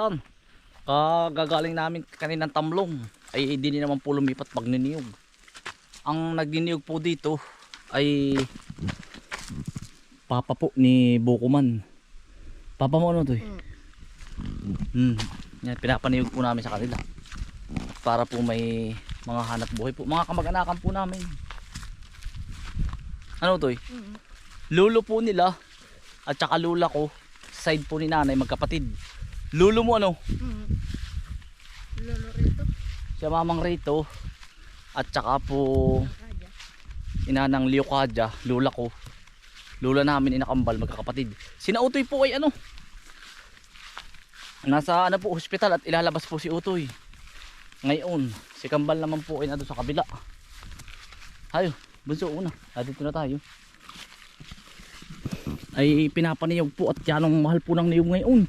Tan, kagagaling namin kaninang tamlong ay hindi naman po lumipat pag niniyog. Ang nagniniyog po dito ay papa po ni Bukuman. Papa mo ano to eh? Hmm. Yan, pinapaniyog po namin sa kanila. Para po may mga hanap buhay po. Mga kamag-anakan po namin. Ano to eh? Mm. Lolo po nila at saka lula ko side po ni nanay magkapatid. Lolo mo ano? Mm. Lolo rito. Siya mamang Rito at saka po inanang Leocadia, lula ko. Lula namin inakambal magkakapatid. Sina Utoy po ay ano? Nasa ano po hospital at ilalabas po si Utoy. Ngayon, si Kambal naman po ay nado sa kabila. Hayo, bunso una. Ah, dito na tayo. Ay pinapaniyog po at yan ang mahal po ng niyog ngayon.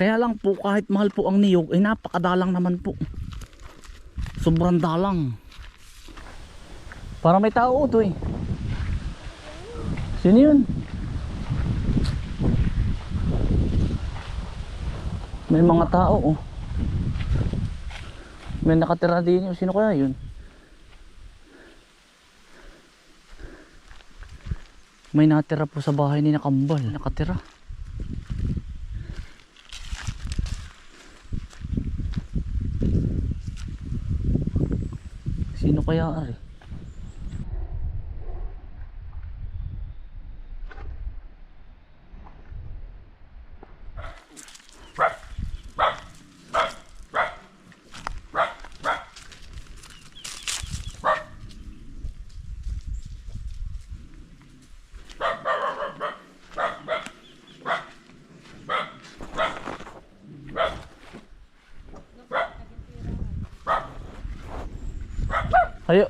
Kaya lang po kahit mahal po ang niyog ay napakadalang naman po. Sobrang dalang. Para may tao to eh. Sino yun? May mga tao oh. May nakatira din yun. Sino kaya yun? May natira po sa bahay ni Nakambal. Nakatira. Sino kaya ari? Ayo.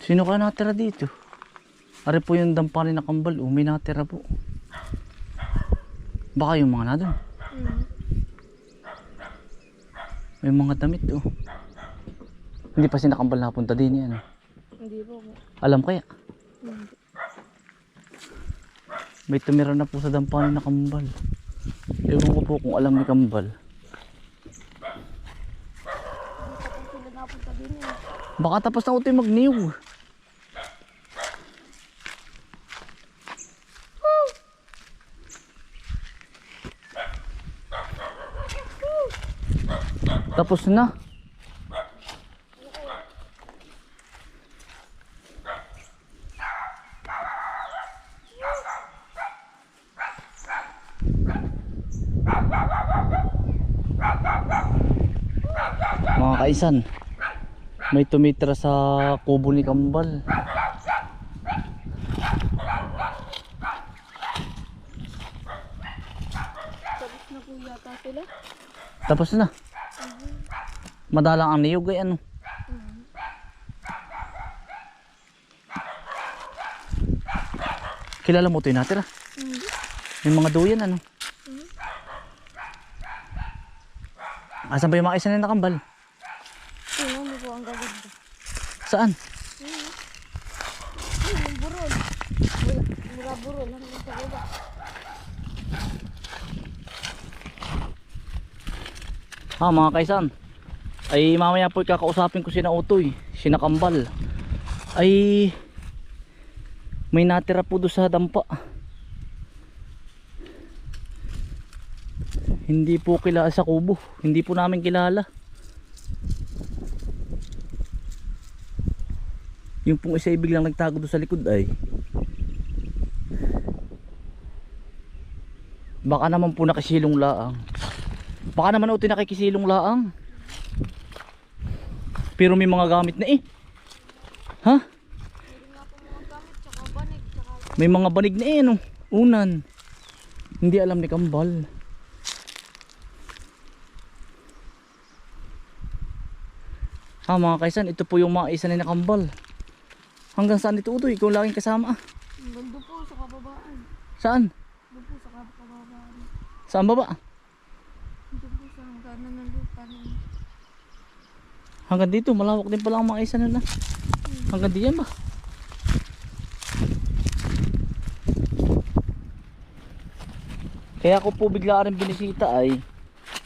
Sino kaya natira dito? Ari po yung dampani na kambal. Oh, may natira po. Baka yung mga na doon. Mm. May mga damit oh. Hindi pa si nakambal napunta din yan. Hindi po po. Alam kaya? Hindi. May tumira na po sa dampani na kambal. Ewan ko po kung alam ni kambal. Baka tapos na utoy mag-new. Tapos na. Mga kaisan, may tumitra sa kubo ni Kambal. Tapos na po yata sila. Tapos na. Madalang ang niyog ay ano. Kilala mo ito yung natira? May mga duyan ano. Asan ba yung mga isa na nakambal? Tingnan mo po ang gaganda. Saan? Ay, yung burol. Mula burol hanggang sa baba. Ha mga kaisan. Ay mamaya po kakausapin ko si na Utoy, si Nakambal. Ay may natira po doon sa dampa. Hindi po kilala sa kubo. Hindi po namin kilala. Yung pong isa biglang nagtago doon sa likod ay. Baka naman po nakasilong laang. Baka naman utoy nakikisilong laang. Pero may mga gamit na eh. Ha? May mga banig na eh, no? Unan. Hindi alam ni Kambal. Ha mga kaisan, ito po yung mga isa na Kambal. Hanggang saan ito utoy? Ikaw laging kasama. ah. Doon po sa kababaan. Saan? Doon po sa kababaan. Saan baba? Doon po sa hangganan ng lupa. ng- Hanggang dito, malawak din pala ang mga isa nila. Hmm. Hanggang diyan ba? Kaya ko po bigla rin binisita ay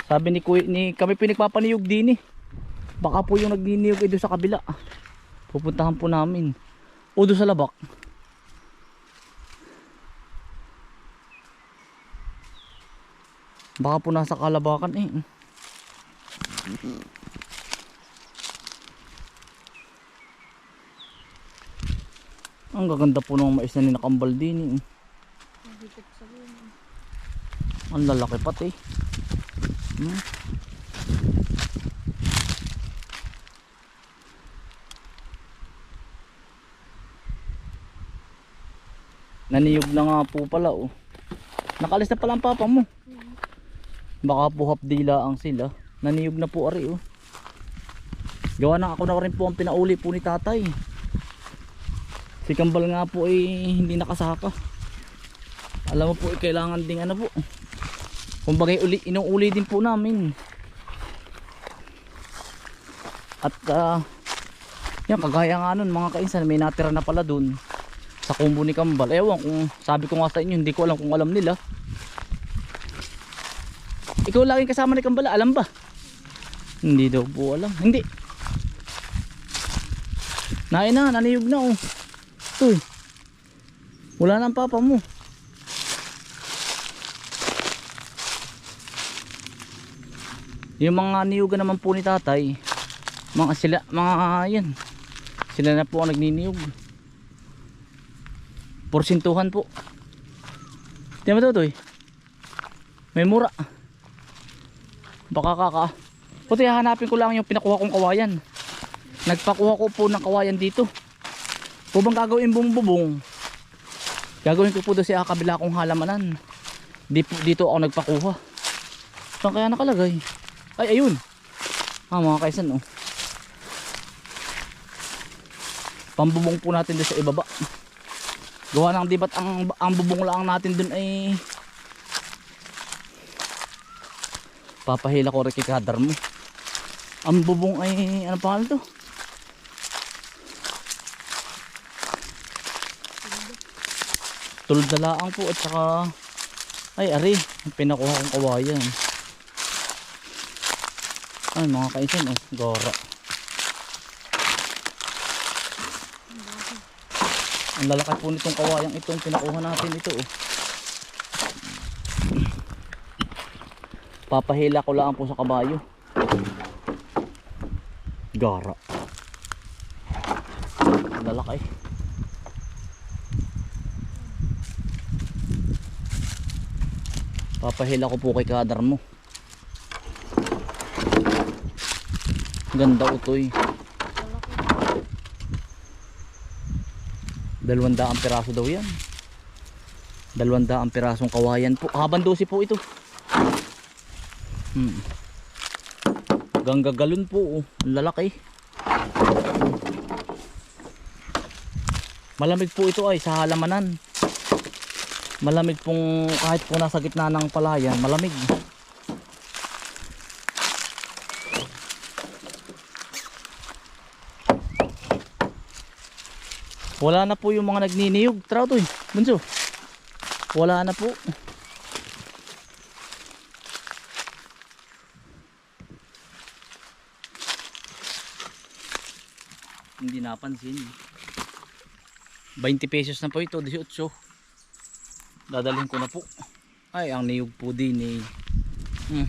sabi ni Kuya, ni kami pinagpapaniyog din eh. Baka po yung nagniniyog ay doon sa kabila. Pupuntahan po namin. O doon sa labak. Baka po nasa kalabakan eh. Ang gaganda po ng mais na ninakambal din eh. Ang lalaki pati. Hmm. Naniyog na nga po pala oh. Nakalis na pala ang papa mo. Baka po hapdila ang sila. Naniyog na po ari oh. Gawa na ako na rin po ang pinauli po ni tatay. Si Kambal nga po eh hindi nakasaka. Alam mo po eh, kailangan ding ano po. Kumbaga uli, inuuli din po namin. At ah, yan kagaya nga nun mga kainsan may natira na pala dun sa kumbo ni Kambal. Ewan kung sabi ko nga sa inyo hindi ko alam kung alam nila. Ikaw laging kasama ni Kambal alam ba? Hindi daw po alam. Hindi. Nain na, naniyog na oh. Uy. Wala na ang papa mo. Yung mga niyugan naman po ni tatay, mga sila, mga yan, sila na po ang nagniniyog. Porsintuhan po. Di ba to, May mura. Baka kaka. Puti hanapin ko lang yung pinakuha kong kawayan. Nagpakuha ko po ng kawayan dito. Kung bang gagawin bong bubong, gagawin ko po doon sa kabila kong halamanan. Di po, dito ako nagpakuha. Saan kaya nakalagay? Ay, ayun. Ah, mga kaisan, oh. Pambubong po natin doon sa ibaba. Gawa ng dibat ang, ang bubong lang natin doon ay papahila ko rin kay kadar mo. Ang bubong ay, ano pangalan to? Tulad po at saka ay ari, pinakuha kong kawayan. Ay mga kaisan oh, gora. Ang lalaki po nitong kawayang itong pinakuha natin ito oh. Papahila ko lang po sa kabayo. Gara. Ang lalaki. Papahila ko po kay kadar mo. Ganda utoy. Dalawang piraso daw yan. Dalawang pirasong kawayan po. Habang dosi po ito. Hmm. Ganggagalon po. Oh. Lalaki. Malamig po ito ay sa halamanan. Malamig pong kahit po nasa gitna ng palayan. Malamig. Wala na po yung mga nagniniyog. To eh. Bunso. Wala na po. Hindi napansin. 20 pesos na po ito. 18. Dadalhin ko na po. Ay, ang niyog po din eh. Hmm.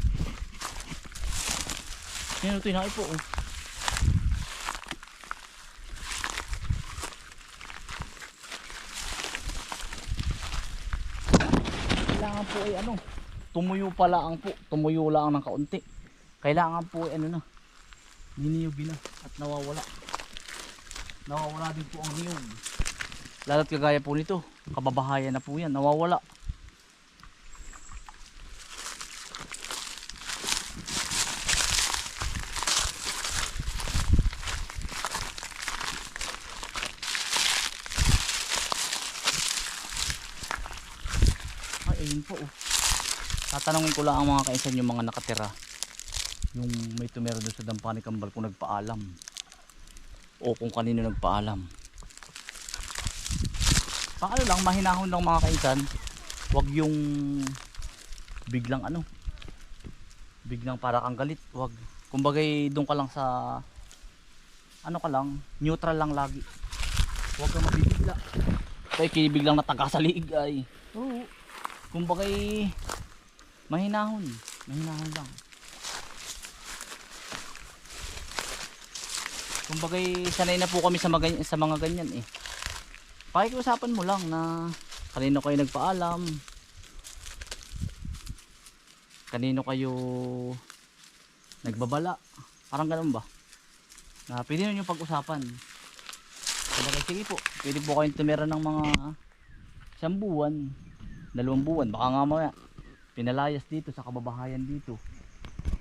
Yan ito, inakay po. Oh. Kailangan po ay ano tumuyo pala ang po tumuyo lang ng kaunti. Kailangan po ay ano na niniyugin na at nawawala. Nawawala din po ang niyog. Lalo't kagaya po nito kababahayan na po yan nawawala ay ayun po oh. Tatanungin ko lang ang mga kaisan yung mga nakatira yung may tumira doon sa dampani kambal kung nagpaalam o kung kanino nagpaalam. Paano lang, mahinahon lang mga kaisan. Huwag yung biglang ano, biglang para kang galit. Huwag, kumbagay doon ka lang sa, ano ka lang, neutral lang lagi. Huwag kang mabibigla. Kaya kinibiglang nataga sa liig ay. Oo. Kumbagay, mahinahon. Mahinahon lang. Kumbagay, sanay na po kami sa mga, sa mga ganyan eh. Pakikiusapan mo lang na kanino kayo nagpaalam. Kanino kayo nagbabala. Parang ganun ba? Na pwede nyo pag-usapan. Kumbagay, sige po. Pwede po kayong tumira ng mga isang buwan, dalawang buwan. Baka nga mga pinalayas dito sa kababahayan dito.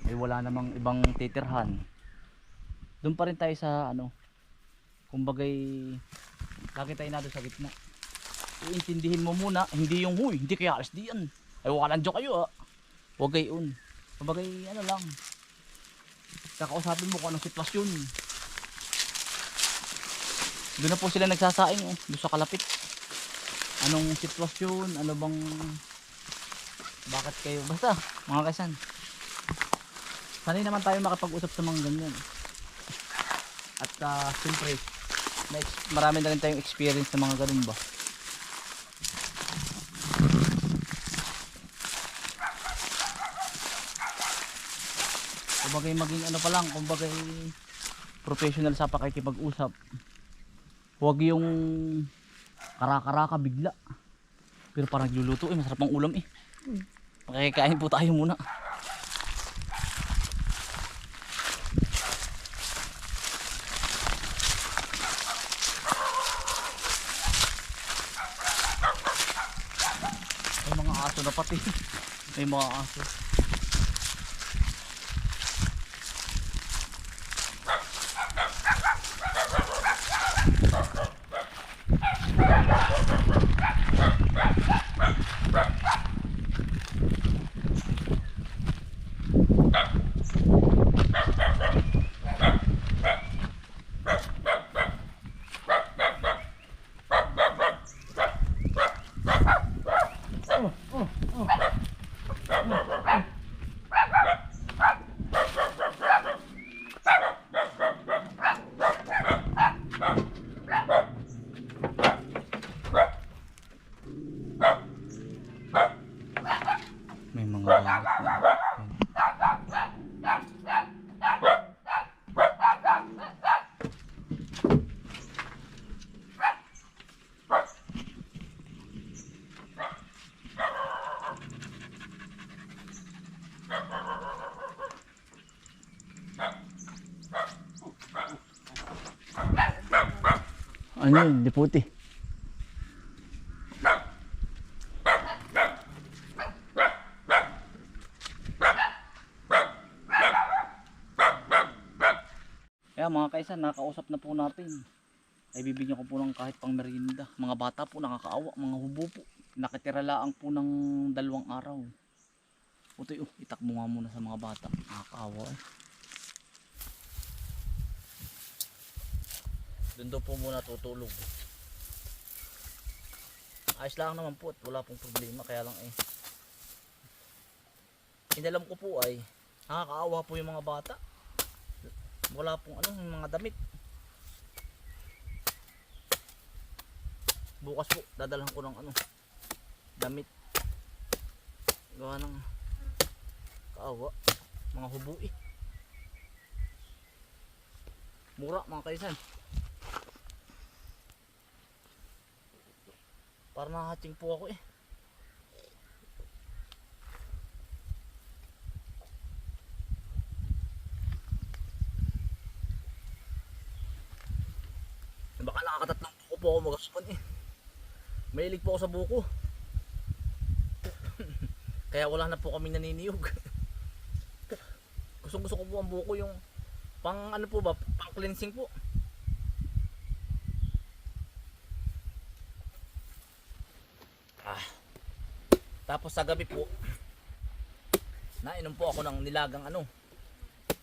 Ay wala namang ibang titirhan. Doon pa rin tayo sa ano kumbagay lagi tayo na doon sa gitna. Iintindihin mo muna hindi yung huy hindi kaya alas di ay walang joke kayo ah. Huwag gayon kumbagay ano lang. Kakausapin mo kung anong sitwasyon. Doon na po sila nagsasaing oh, doon sa kalapit. Anong sitwasyon? Ano bang bakit kayo basta mga kasan sanay naman tayo makapag-usap sa mga ganyan at uh, siyempre, marami na rin tayong experience sa mga ganun ba. Kumbagay maging ano pa lang, kumbagay professional sa pakikipag-usap. Huwag yung karakaraka bigla. Pero parang nagluluto eh, masarap ang ulam eh. Makikain po tayo muna. May mga aso na pati. May mga aso. Ano yun? Liputi. Kaya mga kaisan, nakausap na po natin. Ay bibigyan ko po ng kahit pang merienda. Mga bata po nakakaawa, mga hubo po. Nakitira lang po ng dalawang araw. Utoy, oh, itak mo nga muna sa mga bata. Nakakaawa eh. Doon po muna tutulog. Ayos lang naman po at wala pong problema. Kaya lang eh. Inalam ko po ay nakakaawa po yung mga bata wala pong ano, yung mga damit. Bukas po, dadalhan ko ng ano, damit. Gawa ng kaawa, mga hubo eh. Mura mga kaisan. Para nakahating po ako eh. Baka nakakatatlong buko po ako magasukan eh. Mahilig po ako sa buko. Kaya wala na po kaming naniniyog. Gustong gusto ko po ang buko yung pang ano po ba, pang cleansing po. Tapos sa gabi po, nainom po ako ng nilagang ano,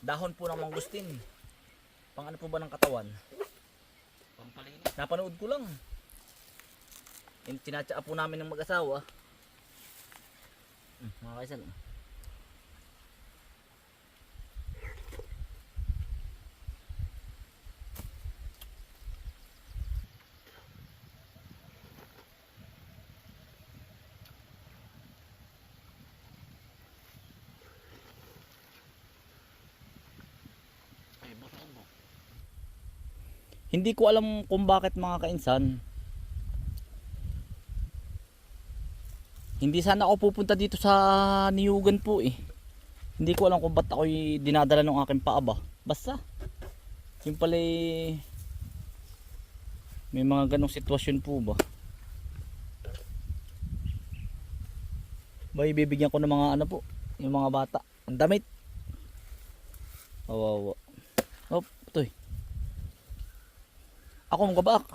dahon po ng mangustin. Pang ano po ba ng katawan? Napanood ko lang. Yung Tinatsaa po namin ng mag-asawa. Hmm, mga kaisal. Hindi ko alam kung bakit mga kainsan. Hindi sana ako pupunta dito sa Niyugan po eh. Hindi ko alam kung ba't ako'y dinadala ng aking paaba. Basta. Yung pala eh, may mga ganong sitwasyon po ba. Ba ibibigyan ko ng mga ano po, yung mga bata. Ang damit. Kawawa. Hop, ito eh. Ako mong gabak.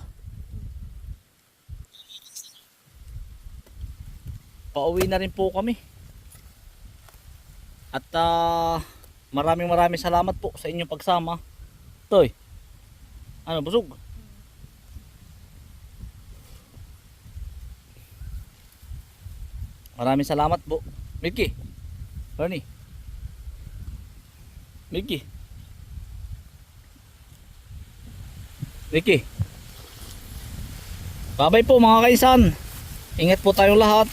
Pauwi na rin po kami. At ah, maraming maraming salamat po sa inyong pagsama. Toy. Ano, busog? Maraming salamat po. Mickey. Ronnie. Mickey. Mickey. Babay po mga kaisan. Ingat po tayong lahat.